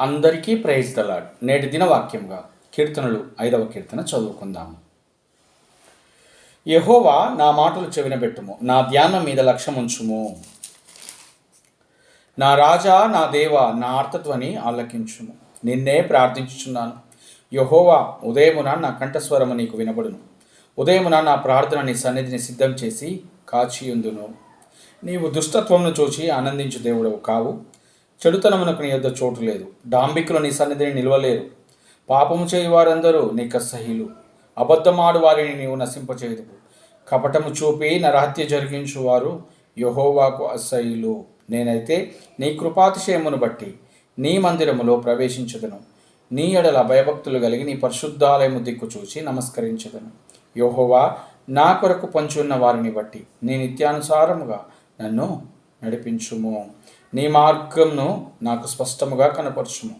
అందరికీ praise the Lord నేటి దిన వాక్యంగా కీర్తనలు ఐదవ కీర్తన చదువుకుందాము. యహోవా నా మాటలు చెవినబెట్టుము నా ధ్యానం మీద లక్ష్యముంచుము. నా రాజా నా దేవ నా ఆర్తత్వని ఆలకించుము. నిన్నే ప్రార్థించుచున్నాను. యహోవా ఉదయమున నా కంఠస్వరము నీకు వినబడును. ఉదయమున నా ప్రార్థన నీ సన్నిధిని సిద్ధం చేసి కాచియుందును. నీవు దుష్టత్వమును చూచి ఆనందించు దేవుడవు కావు. చెడుతనమునకు నీ యొద్ద చోటు లేదు. డాంబికులు నీ సన్నిధిని నిలవలేరు. పాపము చేయు వారందరూ నీకు అసహ్యులు అబద్ధమాడు వారిని నీవు నశింపచేయదు కపటము చూపి నరహత్య జరిగించు వారు యహోవాకు అసహ్యులు. నేనైతే నీ కృపాతిశయమును బట్టి నీ మందిరములో ప్రవేశించదను. నీ ఎడల భయభక్తులు కలిగి నీ పరిశుద్ధాలయము దిక్కు చూచి నమస్కరించదను. యోహోవా నా కొరకు పంచున్న వారిని బట్టి నీ నిత్యానుసారముగా నన్ను నడిపించుము. నీ మార్గంను నాకు స్పష్టముగా కనపరచుము.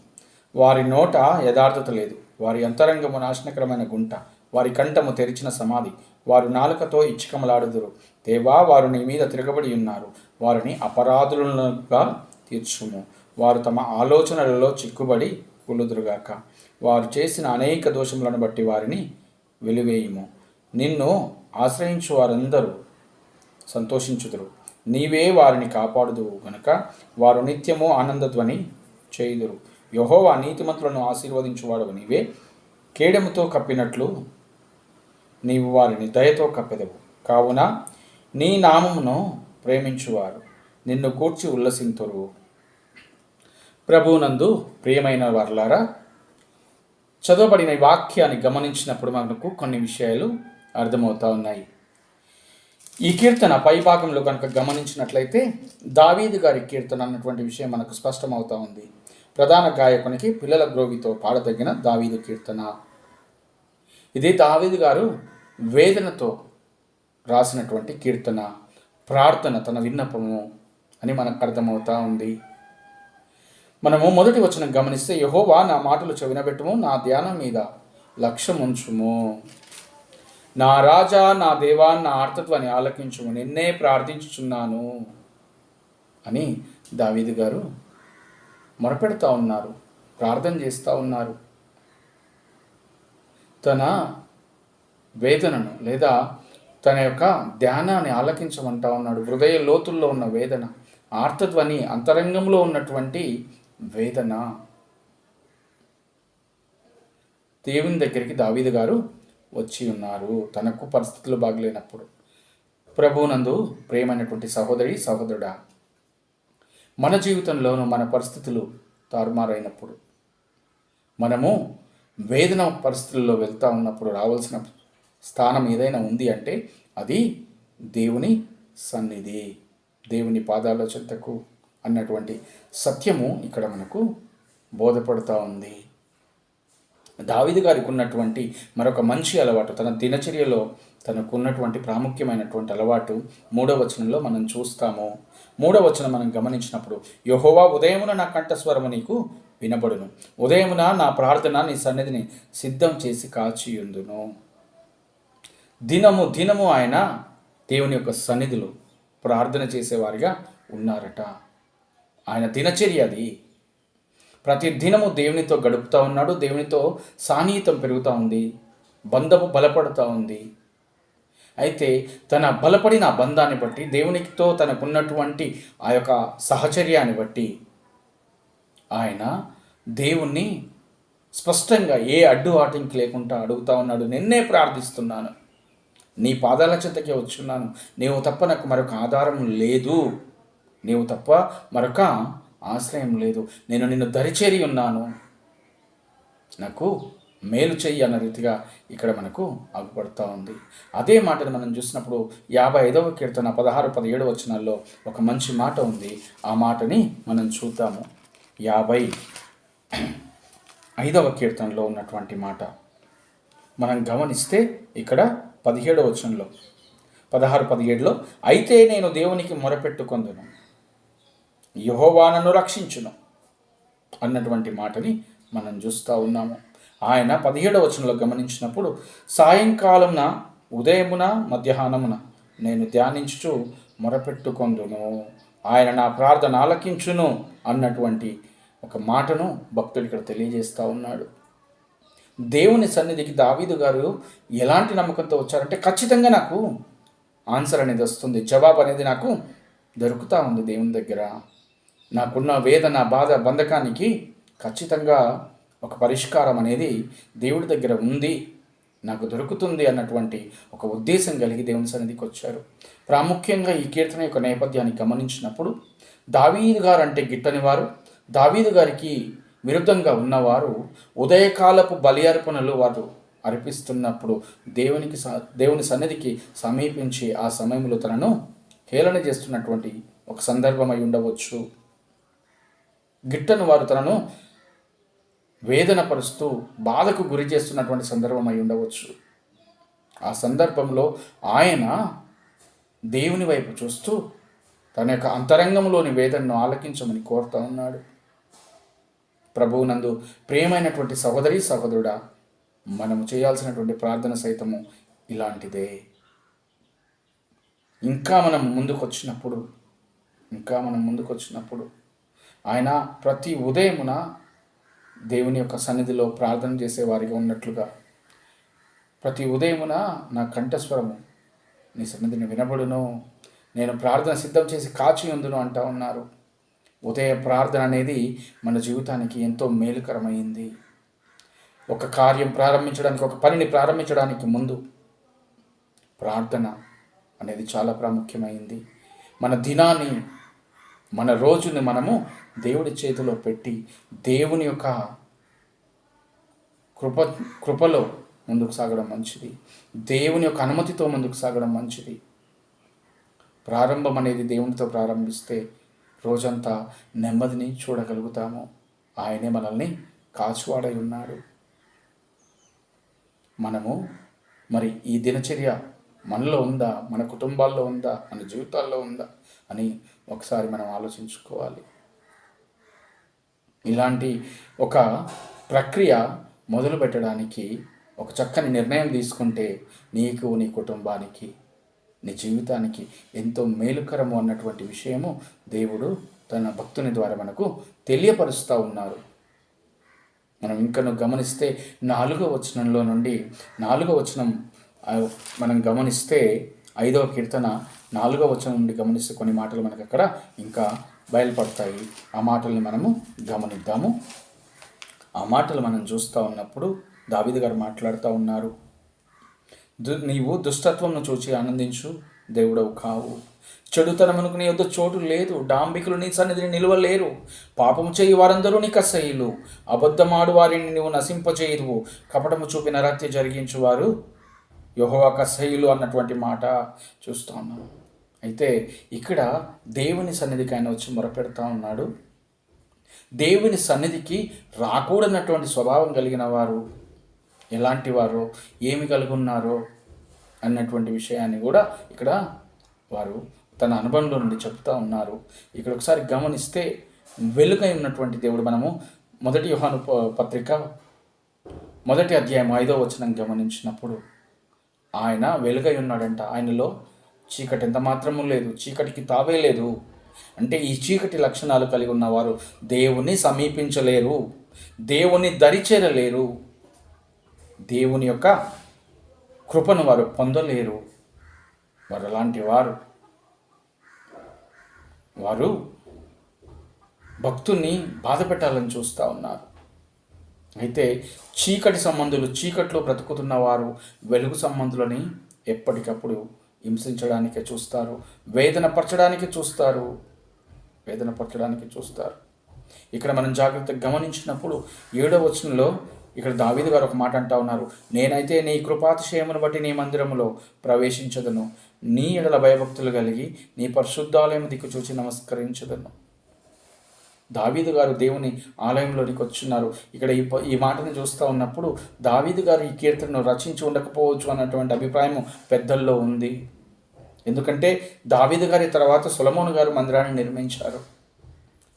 వారి నోట యథార్థత లేదు. వారి అంతరంగము నాశనకరమైన గుంట. వారి కంఠము తెరిచిన సమాధి. వారు నాలుకతో ఇచ్చికమలాడుదురు దేవా వారు నీ మీద తిరగబడి ఉన్నారు. వారిని అపరాధులుగా తీర్చుము. వారు తమ ఆలోచనలలో చిక్కుబడి కులుదురుగాక. వారు చేసిన అనేక దోషములను బట్టి వారిని వెలివేయుము. నిన్ను ఆశ్రయించు వారందరూ సంతోషించుదురు. నీవే వారిని కాపాడుదువు గనుక వారు నిత్యము ఆనందధ్వని చేయుదురు. యహోవా నీతిమంతులను ఆశీర్వదించువాడు నీవే. కేడెముతో కప్పినట్లు నీవు వారిని దయతో కప్పెదవు. కావున నీ నామమును ప్రేమించువారు. నిన్ను కూర్చి ఉల్లసింతురు. ప్రభునందు ప్రియమైన వారులారా చదవబడిన వాక్యాన్ని గమనించినప్పుడు మనకు కొన్ని విషయాలు అర్థమవుతా ఉన్నాయి. ఈ కీర్తన పై భాగంలో కనుక గమనించినట్లయితే దావీదు గారి కీర్తన అన్నటువంటి విషయం మనకు స్పష్టమవుతా ఉంది. ప్రధాన గాయకునికి పిల్లల గ్రోవితో పాడదగిన దావీదు కీర్తన. ఇది దావీదు గారు వేదనతో రాసినటువంటి కీర్తన ప్రార్థన తన విన్నపము అని మనకు అర్థమవుతా ఉంది. మనము మొదటి వచనం గమనిస్తే యహోవా నా మాటలు చెవినబెట్టుము నా ధ్యానం మీద లక్ష్యం ఉంచుము నా రాజా నా దేవా నా ఆర్తత్వాన్ని ఆలకించు నిన్నే ప్రార్థించుచున్నాను అని దావీదు గారు మొరపెడతా ఉన్నారు ప్రార్థన చేస్తూ ఉన్నారు. తన వేదనను లేదా తన యొక్క ధ్యానాన్ని ఆలకించమంటా ఉన్నాడు. హృదయ లోతుల్లో ఉన్న వేదన ఆర్తధ్వని అంతరంగంలో ఉన్నటువంటి వేదన. దేవుని దగ్గరికి దావీదు గారు వచ్చి ఉన్నారు. తనకు పరిస్థితులు బాగలేనప్పుడు. ప్రభునందు ప్రేమైనటువంటి సహోదరి సహోదరుడా మన జీవితంలోనూ మన పరిస్థితులు తారుమారైనప్పుడు మనము వేదన పరిస్థితుల్లో వెళ్తూ ఉన్నప్పుడు రావాల్సిన స్థానం ఏదైనా ఉంది అంటే అది దేవుని సన్నిధి దేవుని పాదాల చెంతకు అన్నటువంటి సత్యము ఇక్కడ మనకు బోధపడుతూ ఉంది. దావిది గారికి ఉన్నటువంటి మరొక మంచి అలవాటు తన దినచర్యలో తనకు ఉన్నటువంటి ప్రాముఖ్యమైనటువంటి అలవాటు మూడవ వచనంలో మనం చూస్తాము. మూడవ వచనం మనం గమనించినప్పుడు యహోవా ఉదయమున నా కంఠస్వరము నీకు వినబడును. ఉదయమున నా ప్రార్థన నీ సన్నిధిని సిద్ధం చేసి కాచియుందును. దినము దినము ఆయన దేవుని యొక్క సన్నిధిలో ప్రార్థన చేసేవారిగా ఉన్నారట. ఆయన దినచర్య అది. ప్రతి దినము దేవునితో గడుపుతూ ఉన్నాడు దేవునితో సాన్నిహితం పెరుగుతూ ఉంది బంధము బలపడుతూ ఉంది. అయితే తన బలపడిన బంధాన్ని బట్టి దేవునితో తనకున్నటువంటి ఆ యొక్క సహచర్యాన్ని బట్టి ఆయన దేవుణ్ణి స్పష్టంగా ఏ అడ్డు ఆటంకి లేకుండా అడుగుతా ఉన్నాడు. నిన్నే ప్రార్థిస్తున్నాను. నీ పాదాల చెంతకే వచ్చున్నాను. నీవు తప్ప నాకు మరొక ఆధారం లేదు. నీవు తప్ప మరొక ఆశ్రయం లేదు. నేను నిన్ను దరిచేరి ఉన్నాను. నాకు మేలు చెయ్యి అన్న రీతిగా ఇక్కడ మనకు అగుపడుతూ ఉంది. అదే మాటను మనం చూసినప్పుడు యాభై ఐదవ కీర్తన పదహారు పదిహేడు వచనాల్లో ఒక మంచి మాట ఉంది. ఆ మాటని మనం చూద్దాము. యాభై ఐదవ కీర్తనలో ఉన్నటువంటి మాట. మనం గమనిస్తే ఇక్కడ పదిహేడవ వచనంలో పదహారు పదిహేడులో అయితే నేను దేవునికి మొరపెట్టుకొందును. యహోవానను రక్షించును అన్నటువంటి మాటని మనం చూస్తూ ఉన్నాము. ఆయన పదిహేడవ వచనంలో గమనించినప్పుడు సాయంకాలంన ఉదయమున మధ్యాహ్నమున నేను ధ్యానించుచు మొరపెట్టుకొందును. ఆయన నా ప్రార్థన ఆలకించును అన్నటువంటి ఒక మాటను భక్తుడు ఇక్కడ తెలియజేస్తూ ఉన్నాడు. దేవుని సన్నిధికి దావీదు గారు ఎలాంటి నమ్మకంతో వచ్చారంటే ఖచ్చితంగా నాకు ఆన్సర్ అనేది వస్తుంది జవాబు అనేది నాకు దొరుకుతూ ఉంది దేవుని దగ్గర. నాకున్న వేదన బాధ బంధకానికి ఖచ్చితంగా ఒక పరిష్కారం అనేది దేవుడి దగ్గర ఉంది నాకు దొరుకుతుంది అన్నటువంటి ఒక ఉద్దేశం కలిగి దేవుని సన్నిధికి వచ్చారు. ప్రాముఖ్యంగా ఈ కీర్తన యొక్క నేపథ్యాన్ని గమనించినప్పుడు దావీదు గారు అంటే గిట్టని వారు దావీదు గారికి విరుద్ధంగా ఉన్నవారు ఉదయకాలపు బలి అర్పణలు వారు అర్పిస్తున్నప్పుడు దేవునికి స- దేవుని సన్నిధికి సమీపించి ఆ సమయంలో తనను హేళన చేస్తున్నటువంటి ఒక సందర్భమై ఉండవచ్చు. గిట్టను వారు తనను వేదన పరుస్తూ బాధకు గురి చేస్తున్నటువంటి సందర్భం అయి ఉండవచ్చు. ఆ సందర్భంలో ఆయన దేవుని వైపు చూస్తూ తన యొక్క అంతరంగంలోని వేదనను ఆలకించమని కోరుతా ఉన్నాడు. ప్రభువునందు ప్రేమైనటువంటి సహోదరి సహోదరుడా మనము చేయాల్సినటువంటి ప్రార్థన సైతము ఇలాంటిదే. ఇంకా మనం ముందుకొచ్చినప్పుడు ఇంకా మనం ముందుకొచ్చినప్పుడు ఆయన ప్రతి ఉదయమున దేవుని యొక్క సన్నిధిలో ప్రార్థన చేసేవారిగా ఉన్నట్లుగా. ప్రతి ఉదయమున నా కంఠస్వరము నీ సన్నిధిని వినబడును. నేను ప్రార్థన సిద్ధం చేసి కాచి ఉందును అంటా ఉన్నారు. ఉదయ ప్రార్థన అనేది మన జీవితానికి ఎంతో మేలుకరమైంది. ఒక కార్యం ప్రారంభించడానికి ఒక పనిని ప్రారంభించడానికి ముందు ప్రార్థన అనేది చాలా ప్రాముఖ్యమైంది. మన దినాన్ని మన రోజుని మనము దేవుడి చేతిలో పెట్టి దేవుని యొక్క కృప కృపలో ముందుకు సాగడం మంచిది. దేవుని యొక్క అనుమతితో ముందుకు సాగడం మంచిది. ప్రారంభం అనేది దేవునితో ప్రారంభిస్తే రోజంతా నెమ్మదిని చూడగలుగుతాము. ఆయనే మనల్ని కాచువాడై ఉన్నాడు. మనము మరి ఈ దినచర్య మనలో ఉందా? మన కుటుంబాల్లో ఉందా? మన జీవితాల్లో ఉందా? అని ఒకసారి మనం ఆలోచించుకోవాలి. ఇలాంటి ఒక ప్రక్రియ మొదలు పెట్టడానికి ఒక చక్కని నిర్ణయం తీసుకుంటే నీకు నీ కుటుంబానికి నీ జీవితానికి ఎంతో మేలుకరము అన్నటువంటి విషయము దేవుడు తన భక్తుని ద్వారా మనకు తెలియపరుస్తూ ఉన్నారు. మనం ఇంకను గమనిస్తే నాలుగో వచనంలో నుండి నాలుగో వచనం మనం గమనిస్తే ఐదవ కీర్తన నాలుగో వచనం నుండి గమనిస్తే కొన్ని మాటలు మనకు అక్కడ ఇంకా బయలుపడతాయి. ఆ మాటల్ని మనము గమనిద్దాము. ఆ మాటలు మనం చూస్తూ ఉన్నప్పుడు దావిది గారు మాట్లాడుతూ ఉన్నారు. దు నీవు దుష్టత్వంను చూచి ఆనందించు దేవుడవు కావు. చెడుతనమునకు నీ యొద్ చోటు లేదు డాంబికులు నీ సన్నిధిని నిలవలేరు. పాపము చేయి వారందరూ నీకు అసహ్యులు అబద్ధమాడు వారిని నీవు నశింపచేయువు కపటము చూపిన జరిగించు జరిగించువారు యహోవాక శైలు అన్నటువంటి మాట చూస్తూ ఉన్నాం. అయితే ఇక్కడ దేవుని సన్నిధికి ఆయన వచ్చి మొరపెడతా ఉన్నాడు. దేవుని సన్నిధికి రాకూడనటువంటి స్వభావం కలిగిన వారు ఎలాంటి వారో ఏమి కలిగి ఉన్నారో అన్నటువంటి విషయాన్ని కూడా ఇక్కడ వారు తన అనుభవంలో నుండి చెప్తా ఉన్నారు. ఇక్కడ ఒకసారి గమనిస్తే వెలుగై ఉన్నటువంటి దేవుడు మనము మొదటి యోహాను ప- పత్రిక మొదటి అధ్యాయం ఐదో వచనం గమనించినప్పుడు ఆయన వెలుగై ఉన్నాడంట. ఆయనలో చీకటి ఎంత మాత్రము లేదు చీకటికి తావే లేదు. అంటే ఈ చీకటి లక్షణాలు కలిగి ఉన్నవారు దేవుని సమీపించలేరు దేవుని దరిచేరలేరు. దేవుని యొక్క కృపను వారు పొందలేరు. వారు అలాంటి వారు. వారు భక్తుల్ని బాధ పెట్టాలని చూస్తూ ఉన్నారు. అయితే చీకటి సంబంధులు చీకట్లో బ్రతుకుతున్న వారు వెలుగు సంబంధులని ఎప్పటికప్పుడు హింసించడానికే చూస్తారు వేదన పరచడానికి చూస్తారు వేదనపరచడానికి చూస్తారు. ఇక్కడ మనం జాగ్రత్తగా గమనించినప్పుడు ఏడో వచనంలో ఇక్కడ దావీదు గారు ఒక మాట అంటా ఉన్నారు నేనైతే నీ కృపాతిశయమును బట్టి నీ మందిరములో ప్రవేశించదను. నీ ఎడల భయభక్తులు కలిగి నీ పరిశుద్ధాలయం దిక్కు చూచి నమస్కరించదను. దావీదు గారు దేవుని ఆలయంలోనికి వచ్చున్నారు. ఇక్కడ ఈ ప- ఈ మాటను చూస్తూ ఉన్నప్పుడు దావీదు గారు ఈ కీర్తనను రచించి ఉండకపోవచ్చు అన్నటువంటి అభిప్రాయం పెద్దల్లో ఉంది. ఎందుకంటే దావీదు గారి తర్వాత సులమోను గారు మందిరాన్ని నిర్మించారు.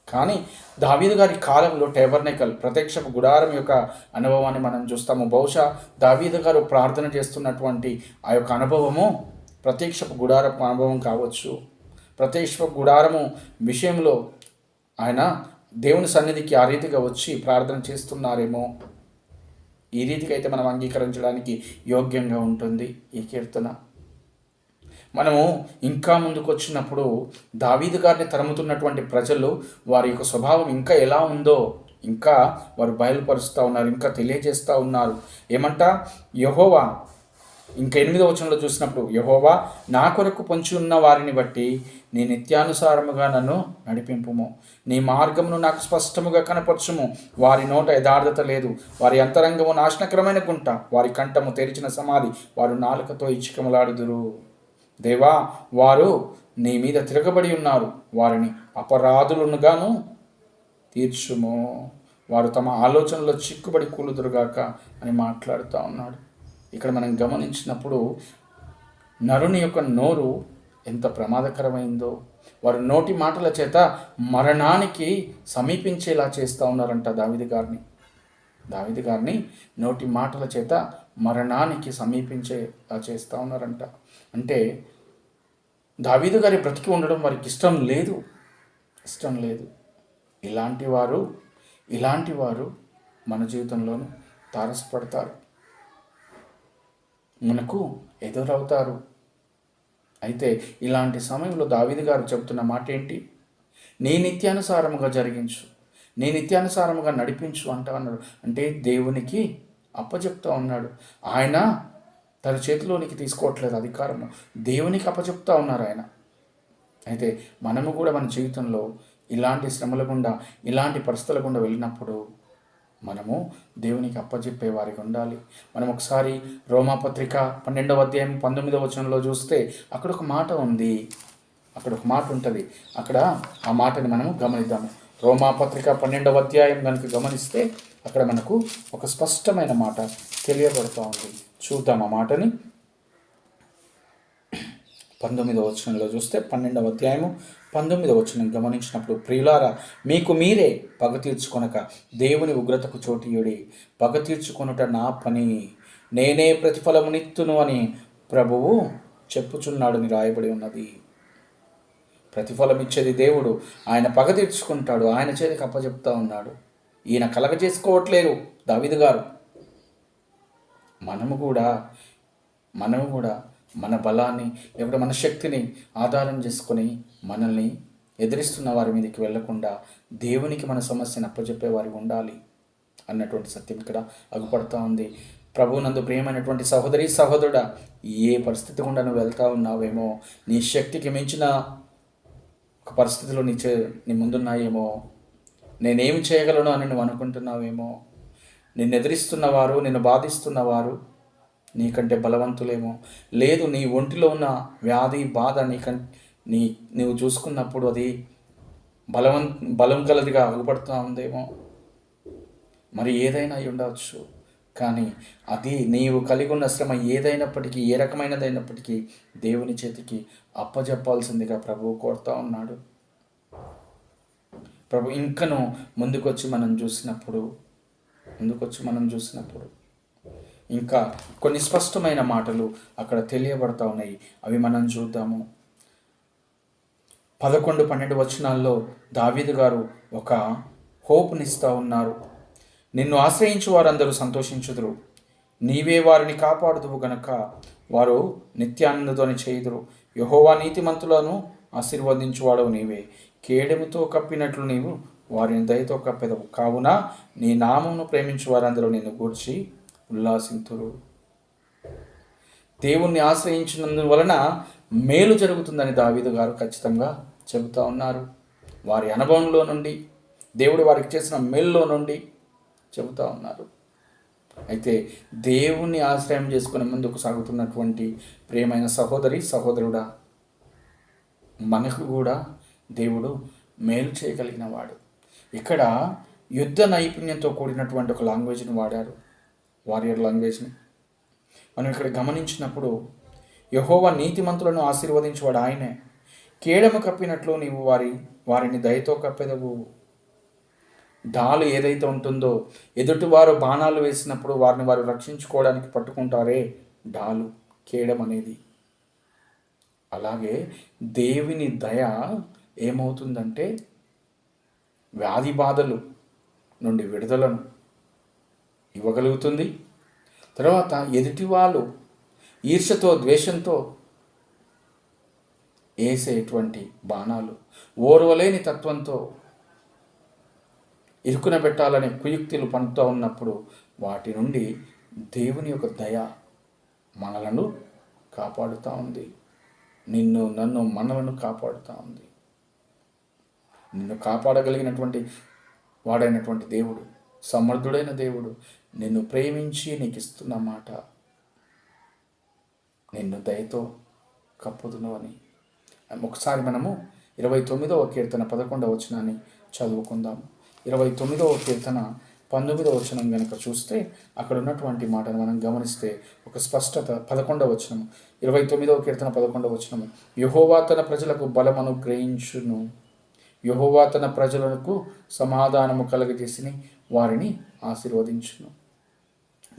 కానీ దావీదు గారి కాలంలో టేబర్నెకల్ ప్రత్యక్షపు గుడారం యొక్క అనుభవాన్ని మనం చూస్తాము. బహుశా దావీదు గారు ప్రార్థన చేస్తున్నటువంటి ఆ యొక్క అనుభవము ప్రత్యక్షపు గుడారపు అనుభవం కావచ్చు. ప్రత్యక్ష గుడారము విషయంలో ఆయన దేవుని సన్నిధికి ఆ రీతిగా వచ్చి ప్రార్థన చేస్తున్నారేమో. ఈ రీతికి అయితే మనం అంగీకరించడానికి యోగ్యంగా ఉంటుంది ఈ కీర్తన. మనము ఇంకా ముందుకు వచ్చినప్పుడు దావీదు గారిని తరుముతున్నటువంటి ప్రజలు వారి యొక్క స్వభావం ఇంకా ఎలా ఉందో ఇంకా వారు బయలుపరుస్తూ ఉన్నారు ఇంకా తెలియజేస్తూ ఉన్నారు. ఏమంట? యహోవా ఇంకా ఎనిమిదో వచనంలో చూసినప్పుడు యహోవా నా కొరకు పొంచి ఉన్న వారిని బట్టి నీ నిత్యానుసారముగా నన్ను నడిపింపుము. నీ మార్గమును నాకు స్పష్టముగా కనపరచుము. వారి నోట యథార్థత లేదు. వారి అంతరంగము నాశనకరమైన గుంట. వారి కంఠము తెరిచిన సమాధి. వారు నాలుకతో ఇచ్చికములాడుదురు. దేవా వారు నీ మీద తిరగబడి ఉన్నారు. వారిని అపరాధులనుగాను తీర్చుము. వారు తమ ఆలోచనలో చిక్కుబడి కూలుదురుగాక అని మాట్లాడుతూ ఉన్నాడు. ఇక్కడ మనం గమనించినప్పుడు నరుని యొక్క నోరు ఎంత ప్రమాదకరమైందో వారు నోటి మాటల చేత మరణానికి సమీపించేలా చేస్తూ ఉన్నారంట దావిది గారిని. దావిది గారిని నోటి మాటల చేత మరణానికి సమీపించేలా చేస్తూ ఉన్నారంట. అంటే దావీదు గారి బ్రతికి ఉండడం వారికి ఇష్టం లేదు. ఇష్టం లేదు. ఇలాంటి వారు ఇలాంటి వారు మన జీవితంలోనూ తారసపడతారు. మనకు ఎదురవుతారు. అయితే ఇలాంటి సమయంలో దావిది గారు చెబుతున్న మాట ఏంటి నీ నిత్యానుసారముగా జరిగించు. నీ నిత్యానుసారముగా నడిపించు అంటా అన్నాడు. అంటే దేవునికి అప్పచెప్తా ఉన్నాడు. ఆయన తన చేతిలోనికి తీసుకోవట్లేదు అధికారము. దేవునికి అప్పచెప్తా ఉన్నారు ఆయన. అయితే మనము కూడా మన జీవితంలో ఇలాంటి శ్రమల గుండా ఇలాంటి పరిస్థితుల గుండా వెళ్ళినప్పుడు మనము దేవునికి అప్పచెప్పే వారికి ఉండాలి. మనం ఒకసారి రోమాపత్రిక పన్నెండవ అధ్యాయం పంతొమ్మిదవ వచనంలో చూస్తే అక్కడ ఒక మాట ఉంది. అక్కడ ఒక మాట ఉంటుంది. అక్కడ ఆ మాటని మనము గమనిద్దాము. రోమాపత్రిక పన్నెండవ అధ్యాయం కనుక గమనిస్తే అక్కడ మనకు ఒక స్పష్టమైన మాట తెలియబడుతూ ఉంది. చూద్దాం ఆ మాటని. పంతొమ్మిదవ వచనంలో చూస్తే పన్నెండవ అధ్యాయము పంతొమ్మిదవ వచనం గమనించినప్పుడు ప్రియులారా మీకు మీరే పగ తీర్చుకొనక దేవుని ఉగ్రతకు చోటీయుడి. పగ తీర్చుకొనుట నా పని. నేనే ప్రతిఫలమునిత్తును అని ప్రభువు చెప్పుచున్నాడని రాయబడి ఉన్నది. ప్రతిఫలం ఇచ్చేది దేవుడు. ఆయన పగ తీర్చుకుంటాడు. ఆయన చేతికి అప్పచెప్తా ఉన్నాడు. ఈయన కలగ చేసుకోవట్లేదు దావిదు గారు. మనము కూడా మనము కూడా మన బలాన్ని లేకపోతే మన శక్తిని ఆధారం చేసుకొని మనల్ని ఎదిరిస్తున్న వారి మీదకి వెళ్ళకుండా దేవునికి మన సమస్యను అప్పచెప్పే వారి ఉండాలి అన్నటువంటి సత్యం ఇక్కడ అగుపడుతూ ఉంది. ప్రభునందు ప్రియమైనటువంటి సహోదరి సహోదరుడా ఏ పరిస్థితి గుండా నువ్వు వెళ్తా ఉన్నావేమో నీ శక్తికి మించిన ఒక పరిస్థితిలో నీ చే నీ ముందున్నాయేమో నేనేమి చేయగలను అని నువ్వు అనుకుంటున్నావేమో నిన్ను ఎదిరిస్తున్నవారు నిన్ను బాధిస్తున్నవారు నీకంటే బలవంతులేమో. లేదు నీ ఒంటిలో ఉన్న వ్యాధి బాధ నీకం నీ నువ్వు చూసుకున్నప్పుడు అది బలవం బలం కలదిగా అగుపడుతూ ఉందేమో. మరి ఏదైనా అయి ఉండవచ్చు. కానీ అది నీవు కలిగి ఉన్న శ్రమ ఏదైనప్పటికీ ఏ రకమైనదైనప్పటికీ దేవుని చేతికి అప్పజెప్పాల్సిందిగా ప్రభువు కోరుతూ ఉన్నాడు. ప్రభు ఇంకను ముందుకొచ్చి మనం చూసినప్పుడు ముందుకొచ్చి మనం చూసినప్పుడు ఇంకా కొన్ని స్పష్టమైన మాటలు అక్కడ తెలియబడతా ఉన్నాయి. అవి మనం చూద్దాము. పదకొండు పన్నెండు వచనాల్లో దావీదు గారు ఒక హోప్నిస్తూ ఉన్నారు. నిన్ను ఆశ్రయించు వారందరూ సంతోషించుదురు. నీవే వారిని కాపాడుదువు గనక వారు నిత్యానందతోని చేయుదురు. యహోవా నీతిమంతులను ఆశీర్వదించువాడవు నీవే. కేడెముతో కప్పినట్లు నీవు వారిని దయతో కప్పెదవు. కావున నీ నామమును ప్రేమించు వారందరూ నిన్ను గూర్చి ఉల్లాసింతురు. దేవుణ్ణి ఆశ్రయించినందువలన మేలు జరుగుతుందని దావీదు గారు ఖచ్చితంగా చెబుతూ ఉన్నారు. వారి అనుభవంలో నుండి దేవుడు వారికి చేసిన మేల్లో నుండి చెబుతూ ఉన్నారు. అయితే దేవుణ్ణి ఆశ్రయం చేసుకుని ముందుకు సాగుతున్నటువంటి ప్రేమైన సహోదరి సహోదరుడా మనకు కూడా దేవుడు మేలు చేయగలిగిన వాడు. ఇక్కడ యుద్ధ నైపుణ్యంతో కూడినటువంటి ఒక లాంగ్వేజ్ని వాడారు. వారియర్ లాంగ్వేజ్ని. మనం ఇక్కడ గమనించినప్పుడు యహోవ నీతిమంతులను ఆశీర్వదించేవాడు ఆయనే. కేడము కప్పినట్లు నీవు వారి వారిని దయతో కప్పెదవు. డాలు ఏదైతే ఉంటుందో ఎదుటివారు బాణాలు వేసినప్పుడు వారిని వారు రక్షించుకోవడానికి పట్టుకుంటారే డాలు కేడం అనేది. అలాగే దేవుని దయ ఏమవుతుందంటే వ్యాధి బాధలు నుండి విడుదలను. ఇవ్వగలుగుతుంది. తర్వాత ఎదుటి వాళ్ళు ఈర్షతో ద్వేషంతో వేసేటువంటి బాణాలు ఓర్వలేని తత్వంతో ఇరుకున పెట్టాలనే కుయుక్తులు పండుతూ ఉన్నప్పుడు వాటి నుండి దేవుని యొక్క దయ మనలను కాపాడుతూ ఉంది. నిన్ను నన్ను మనలను కాపాడుతూ ఉంది. నిన్ను కాపాడగలిగినటువంటి వాడైనటువంటి దేవుడు సమర్థుడైన దేవుడు నిన్ను ప్రేమించి నీకు ఇస్తున్న మాట నిన్ను దయతో కప్పుదును ఒకసారి మనము ఇరవై తొమ్మిదవ కీర్తన పదకొండవ వచనాన్ని చదువుకుందాం. ఇరవై తొమ్మిదవ కీర్తన పంతొమ్మిదవ వచనం కనుక చూస్తే అక్కడ ఉన్నటువంటి మాటను మనం గమనిస్తే ఒక స్పష్టత పదకొండవ వచనం. ఇరవై తొమ్మిదవ కీర్తన పదకొండవ వచనము యహోవా తన ప్రజలకు బలమను గ్రహించును. యహోవా తన ప్రజలకు సమాధానము కలగజేసి వారిని ఆశీర్వదించును.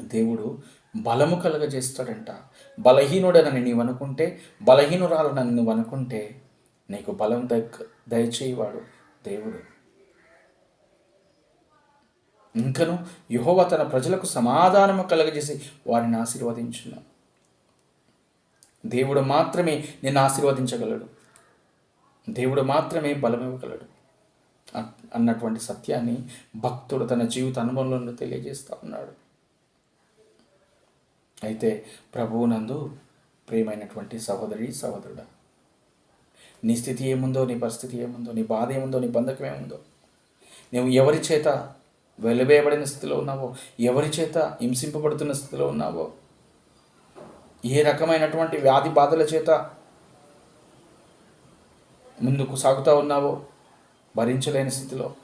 దేవుడు బలము కలగజేస్తాడంట. బలహీనుడనని నీవు అనుకుంటే బలహీనురాలనని నువ్వు అనుకుంటే నీకు బలం దగ్గ దయచేయవాడు దేవుడు. ఇంకను యుహోవ తన ప్రజలకు సమాధానము కలగజేసి వారిని ఆశీర్వదించును. దేవుడు మాత్రమే నిన్ను ఆశీర్వదించగలడు. దేవుడు మాత్రమే బలమివ్వగలడు. అన్నటువంటి సత్యాన్ని భక్తుడు తన జీవిత అనుభవంలో తెలియజేస్తా ఉన్నాడు. అయితే ప్రభువునందు ప్రియమైనటువంటి సహోదరి సహోదరుడా నీ స్థితి ఏముందో నీ పరిస్థితి ఏముందో నీ బాధ ఏముందో నీ బంధకం ఏముందో నువ్వు ఎవరి చేత వెలివేయబడిన స్థితిలో ఉన్నావో ఎవరి చేత హింసింపబడుతున్న స్థితిలో ఉన్నావో ఏ రకమైనటువంటి వ్యాధి బాధల చేత ముందుకు సాగుతూ ఉన్నావో భరించలేని స్థితిలో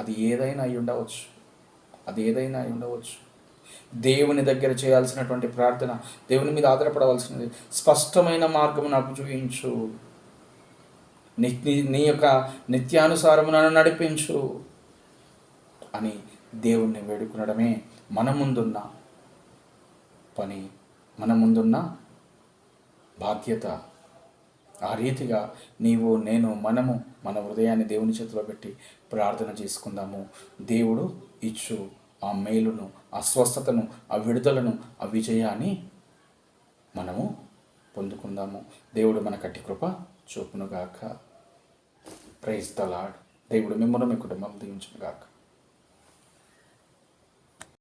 అది ఏదైనా అయి ఉండవచ్చు. అది ఏదైనా అయి ఉండవచ్చు. దేవుని దగ్గర చేయాల్సినటువంటి ప్రార్థన దేవుని మీద ఆధారపడవలసినది. స్పష్టమైన మార్గము నాకు చూపించు. నీ నీ యొక్క నిత్యానుసారము నన్ను నడిపించు అని దేవుణ్ణి వేడుకునడమే మన ముందున్న పని మన ముందున్న బాధ్యత. ఆ రీతిగా నీవు నేను మనము మన హృదయాన్ని దేవుని చేతిలో పెట్టి ప్రార్థన చేసుకుందాము. దేవుడు ఇచ్చు. ఆ మేలును ఆ స్వస్థతను ఆ విడుదలను ఆ విజయాన్ని మనము పొందుకుందాము. దేవుడు మన కట్టి కృప చూపునుగాక. ప్రైజ్ ద లాడ్ దేవుడు మిమ్మల్ని మీ కుటుంబం దీవించునుగాక.